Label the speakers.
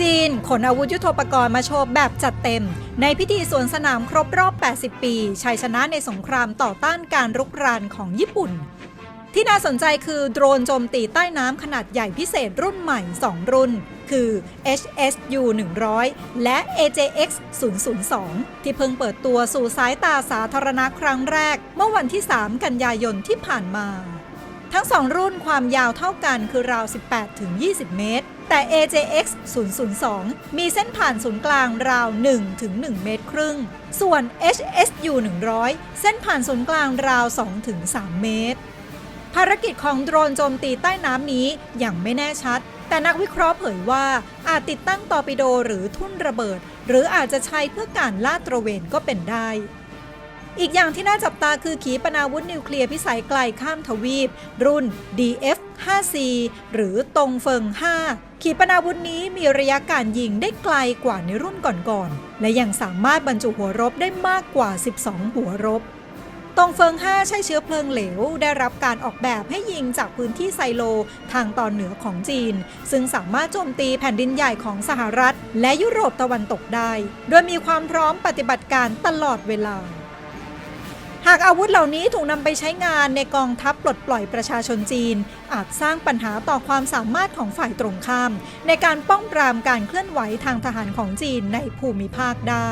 Speaker 1: จีน ขนอาวุธยุโทโธปกรณ์มาโชว์แบบจัดเต็ม ในพิธีสวนสนามครบรอบ 80 ปีชัยชนะในสงครามต่อต้านการรุกรานของญี่ปุ่น ที่น่าสนใจคือโดรนโจมตีใต้น้ำขนาดใหญ่พิเศษรุ่นใหม่ 2 รุ่น คือ HSU 100 และ AJX 002 ที่เพิ่งเปิดตัวสู่สายตาสาธารณะครั้งแรก เมื่อวันที่ 3 กันยายนที่ผ่านมา ทั้งสองรุ่นความยาวเท่ากันคือราว 18 ถึง 20 เมตร แต่ AJX 002 มีเส้นผ่านศูนย์กลางราว 1 ถึง 1 เมตรครึ่ง ส่วน HSU 100 เส้นผ่านศูนย์กลางราว 2 ถึง 3 เมตร ภารกิจของโดรนโจมตีใต้น้ำนี้ยังไม่แน่ชัด แต่นักวิเคราะห์เผยว่าอาจติดตั้งตอร์ปิโดหรือทุ่นระเบิด หรืออาจจะใช้เพื่อการลาดตระเวนก็เป็นได้ อีกอย่างที่น่าจับตาคือขีปนาวุธนิวเคลียร์พิสัยไกลข้ามทวีป รุ่น DF-5C หรือตงเฟิง 5 ขีปนาวุธนี้มีระยะการยิงได้ไกลกว่าในรุ่นก่อนๆ และยังสามารถบรรจุหัวรบได้มากกว่า 12 หัวรบตงเฟิง 5 ใช้เชื้อเพลิงเหลว ได้รับการออกแบบให้ยิงจากพื้นที่ไซโลทางตอนเหนือของจีน ซึ่งสามารถโจมตีแผ่นดินใหญ่ของสหรัฐ และยุโรปตะวันตกได้ โดยมีความพร้อมปฏิบัติการตลอดเวลา หากอาวุธเหล่านี้ถูกนำไปใช้งานในกองทัพปลดปล่อยประชาชนจีน อาจสร้างปัญหาต่อความสามารถของฝ่ายตรงข้าม ในการป้องปรามการเคลื่อนไหวทางทหารของจีนในภูมิภาคได้